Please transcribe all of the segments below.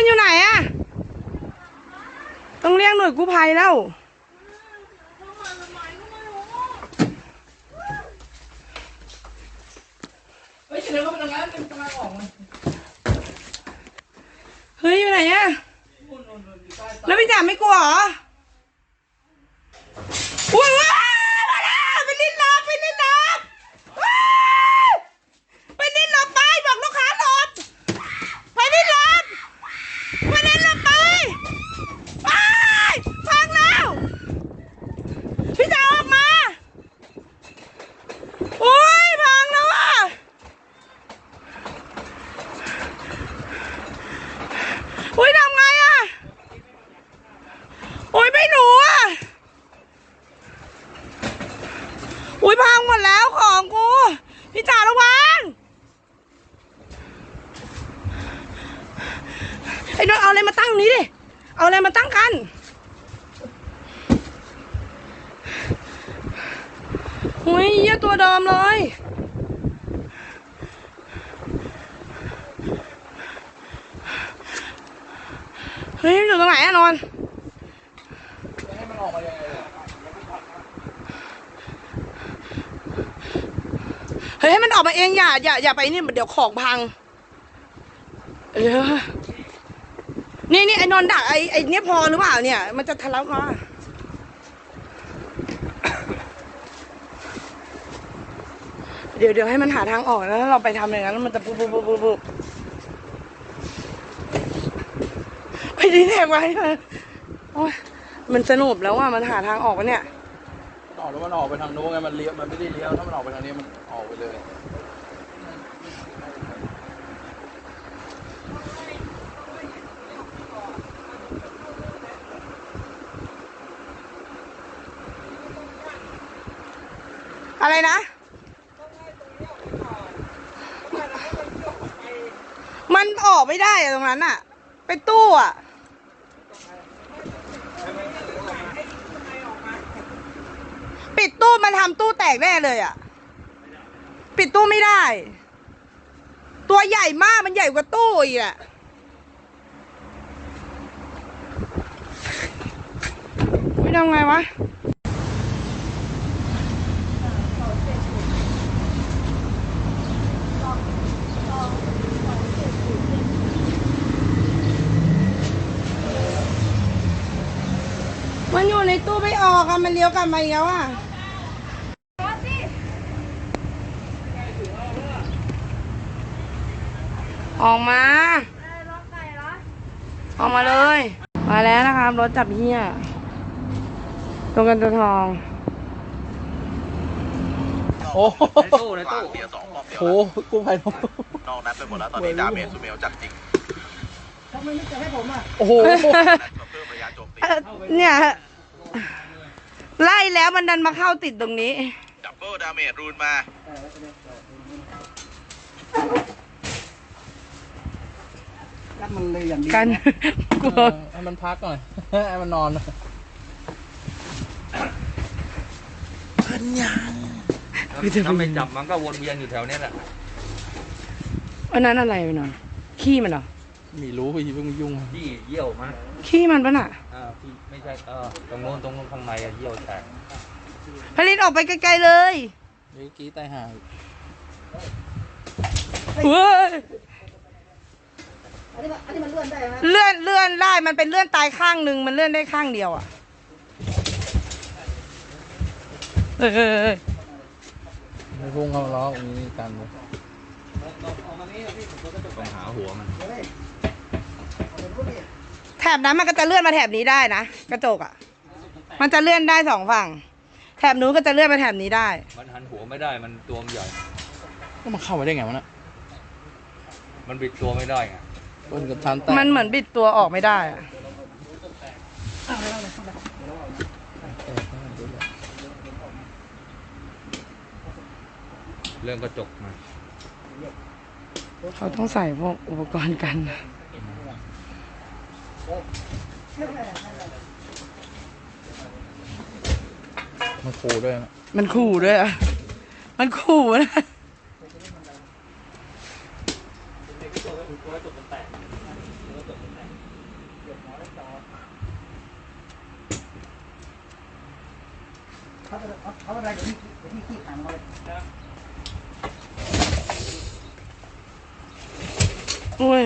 มันอยู่ไหนอะต้องเรียกหน่วยกู้ภัยแล้ว เฮ้ยเดี๋ยวเขาไปทำงานเป็นกำลังออกมาเฮ้ยอยู่ไหนอะแล้วพี่จ๋าไม่กลัวเหรออุ้ยว้าวมาแล้วไปลิ้นลับไปลิ้นลับว้าวไปลิ้นลับไปบอกลูกค้าหลบไปลิ้นลับไปลิ้นลับไปไปพังแล้วพี่จ๋าออกมาโอ้ยพังแล้วอะ อุ้ยทำไงอะ โอ้ยไม่หนูอะ อุ้ยพังหมดแล้วของกู พี่จ๋าระวัง ไอ้นนท์เอาอะไรมาตั้งนี้ดิ เอาอะไรมาตั้งกัน อุ้ยเหี้ย ตัวเดิมเลย เฮ้ยอยู่ตรงไหนอะนอนให้มันออกมายังไงเฮ้ยให้มันออกมาเองอย่าอย่าอย่าไปนี่เดี๋ยวของพังเออนี่นี่ไอ้นอนดักไอ้ไอ้เนี่ยพอหรือเปล่าเนี่ย มันจะทะเลาะมา เดี๋ยวเดี๋ยวให้มันหาทางออกแล้วเราไปทำอย่างนั้นแล้วมันจะปุ๊บปุ๊บปุ๊บปุ๊บปุ๊บไปดีแทกไว้เลยโอ๊ยมันสนุกแล้วว่ามันหาทางออกวะเนี่ยมันออกแล้วมันออกไปทางโน้นไงมันเลี้ยวมันไม่ได้เลี้ยวถ้ามันออกไปทางนี้มันออกไปเลยอะไรนะ มัน ออกไม่ได้อะตรงนั้นอะเป็นตู้อะปิดตู้มันทำตู้แตกแน่เลยอะปิดตู้ไม่ได้ ตัวใหญ่มากมันใหญ่กว่าตู้อีกอะไม่ทำไงวะ มันอยู่ในตู้ไม่ออกอะมันเลี้ยวกลับมาอีกแล้วอะออกมา ออกมาเลย มาแล้วนะครับ รถจับเฮียตรงกันตัวทอง โอ้โหในตู้ในตู้เดียวสองรอบเดียวโหกูภัยลงนอกนั้นไปหมดแล้วตอนนี้ดาเมจซูเมลจับจริงโอ้โหนั่นก็เพิ่มระยะโจมตีเอ่อเนี่ย ไล่แล้วมันดันมาเข้าติดตรงนี้ ดับเบิลดาเมจรูนมามันเลยอย่างดีกันกลัวให้มันพักหน่อยให้มันนอนหน่อยถ้าไม่จับมันก็วนเวียนอยู่แถวเนี้ยแหละ อันนั้นอะไรไปหน่อยขี้มันเหรอไมีรู้พี่เพิ่งยุ่งที่เยี่ยวมาขี้มันปะน่ะอ่า ที่ไม่ใช่เออตรงโน้นตรงโน้นข้างในอะเยี่ยวแตกผลิตออกไปไกลๆเลยเมื่อกี้ตายหายเฮ้ยเลื่อนเลื่อนได้มันเป็นเลื่อนตายข้างหนึ่งมันเลื่อนได้ข้างเดียวอะเฮ้ยเฮ้ยเฮ้ยไม่พุ่งเข้าล้อตรงนี้กันเลยต้องหาหัวมัน แถบนั้นมันก็จะเลื่อนมาแถบนี้ได้นะกระจกอะ มันจะเลื่อนได้สองฝั่ง แถบนู้นก็จะเลื่อนมาแถบนี้ได้ มันหันหัวไม่ได้มันตัวมันใหญ่ ก็มันเข้าไปได้ไงวะน่ะมันบิดตัวไม่ได้ไงบนกับชั้นแตกมันเหมือนบิดตัวออกไม่ได้อะเรื่องกระจกมันเขาต้องใส่พวกอุปกรณ์กัน มันขู่ด้วยนะมันขู่ด้วยอะ มันขู่นะ เขาเขาอะไรกับพี่กับพี่ขี้ขังเลยโอ้ย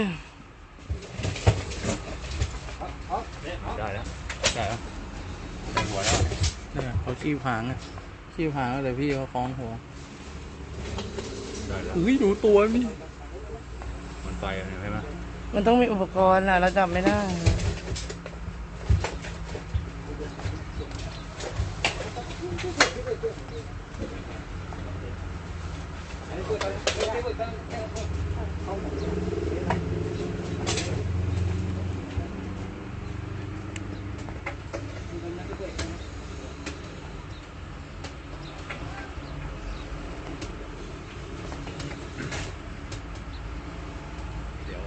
ได้แล้วได้แล้วได้หัวแล้ว เนี่ยเขาขี้ผางอะขี้ผางแล้วแต่พี่เขาคล้องหัวได้แล้วเฮ้ยดูตัวนี่ มันไปอะเห็นไหมมันต้องมีอุปกรณ์อะ เราจับไม่ได้เดี๋ยว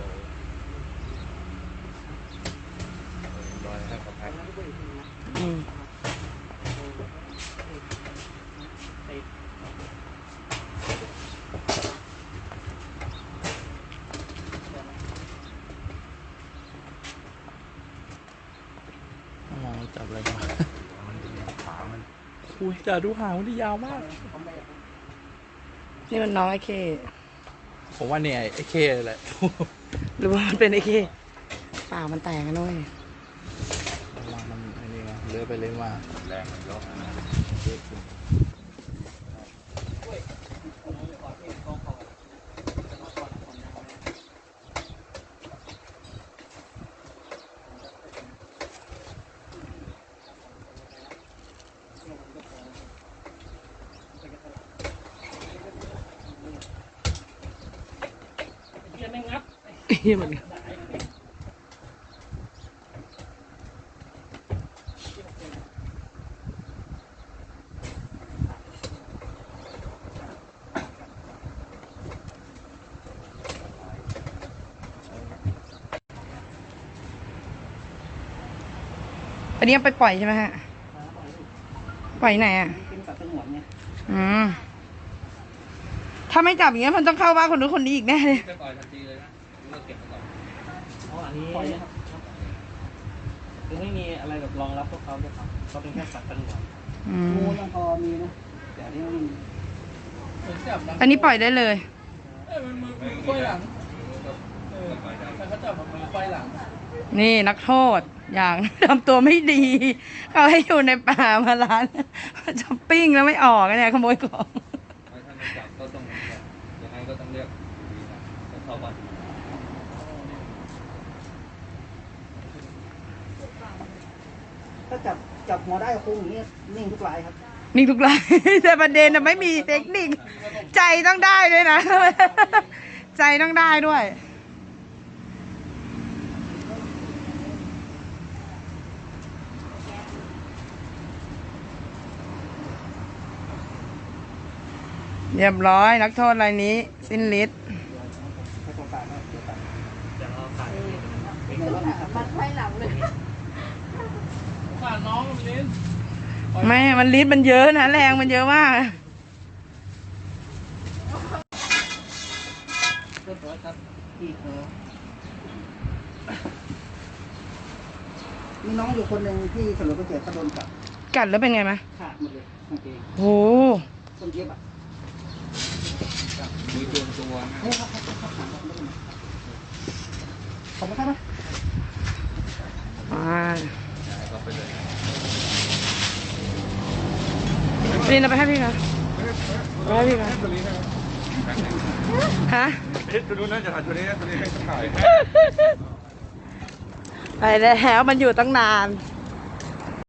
รอยให้เขาแพ็ค อืม มอง จับอะไรกันวะมันจะมีขามันอุ้ยแต่ดูหางมันที่ยาวมาก นี่มันน้องไอ้เค ผมว่าเนี่ยไอ้เคแหละ หรือว่ามันเป็นไอ้เคปากมันแตกกันด้วยระวังมันไอ้นี่ไงเลื้อยไปเลื้อยมาแรงมันยกนะ ฮียมันอันนี้เอาไปปล่อยใช่ไหมฮะ ปล่อยไหนอะเป็นสัตว์สงวนไงอืมถ้าไม่จับอย่างเงี้ยมันต้องเข้าบ้านคนนู้นคนนี้อีกแน่เลยไปปล่อยทันทีเลยนะ หรือว่าเก็บไว้ก่อนอ๋ออันนี้ปล่อยนะครับคือไม่มีอะไรแบบรองรับพวกเขาด้วยครับเขาเป็นแค่สัตว์สงวนอืงูมยังพอมีนะแต่อันนี้ไม่มีอันนี้ปล่อยได้เลย เอ้ยมันมือมือควายหลังเออถ้าเขาจับมันมือควายหลังนี่นักโทษอย่าง ทำตัวไม่ดี เขาให้อยู่ในป่ามาร้านช้อปปิ้งแล้วไม่ออกเนี่ยขโมยของ ไม่ถ้าไม่จับก็ต้องยังไงก็ต้องเรียกดีนะต้องเข้าบ้า ถ้าจับจับหัวได้ก็คงอย่างนี้นิ่งทุกรายครับนี่ทุกราย แต่ประเด็นน่ะไม่มีเทคนิค ใจต้องได้ด้วยนะ ใจต้องได้ด้วย เรียบร้อยนักโทษรายนี้ สิ้นฤทธิ์ให้ตัวตายแล้วตัวตายจะเอาขายในรถนะครั บขาน้องมันลิ้นไม่ มันฤทธิ์มันเยอะนะ แรงมันเยอะมาก เรียบร้อยครับที่เออมีน้องอยู่คนหนึ่งที่เฉลิมพระเกียรติเขาโดนจับกัดแล้วเป็นไงมะขาดหมดเลยกางเกงโห คนเย็บอะมือจวนตัวนะเฮ้ยครับครับครับครับครับขอบคุณครับไหมอ่า ก็ไปเลย นี่เราไปให้พี่นะไปให้พี่นะฮะเอ๊ะตัวนู้นน่าจะถ่ายตัวนี้ตัวนี้ให้ถ่ายไปแล้วมันอยู่ตั้งนานเ